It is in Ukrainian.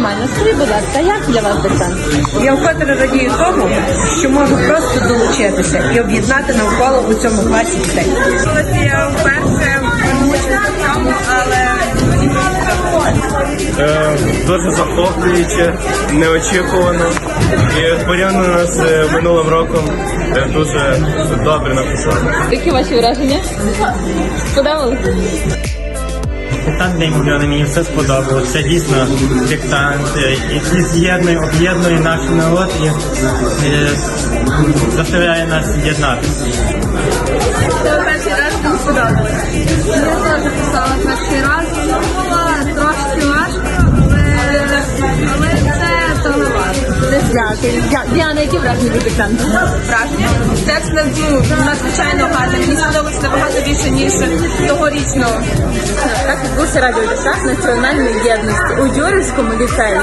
Діана, скажіть, будь ласка, як для вас диктант? Я вкотре радію тому, що можу просто долучитися і об'єднати навколо у цьому класі дітей. Я вперше цьому, але Е, дуже захоплююче, неочікувано. І порівняно з е, минулим роком е, дуже добре написано. Які ваші враження? Сподобалось? Диктант неймовірний, мені все сподобалося. Це дійсно диктант, який з'єднує, об'єднує наш народ і е, заставляє нас єднатися. це перший раз мені сподобалось. Я теж писала перший раз. Було трошки важко, але, але це того варто. Дякую. Дя- Діана, які враження від диктанту? Враження. Текст ну, надзвичайно гарний. Мені сподобалось набагато більше, ніж тогорічного. Так відбувся радіодесант національної єдності у Дюрівському ліцеї.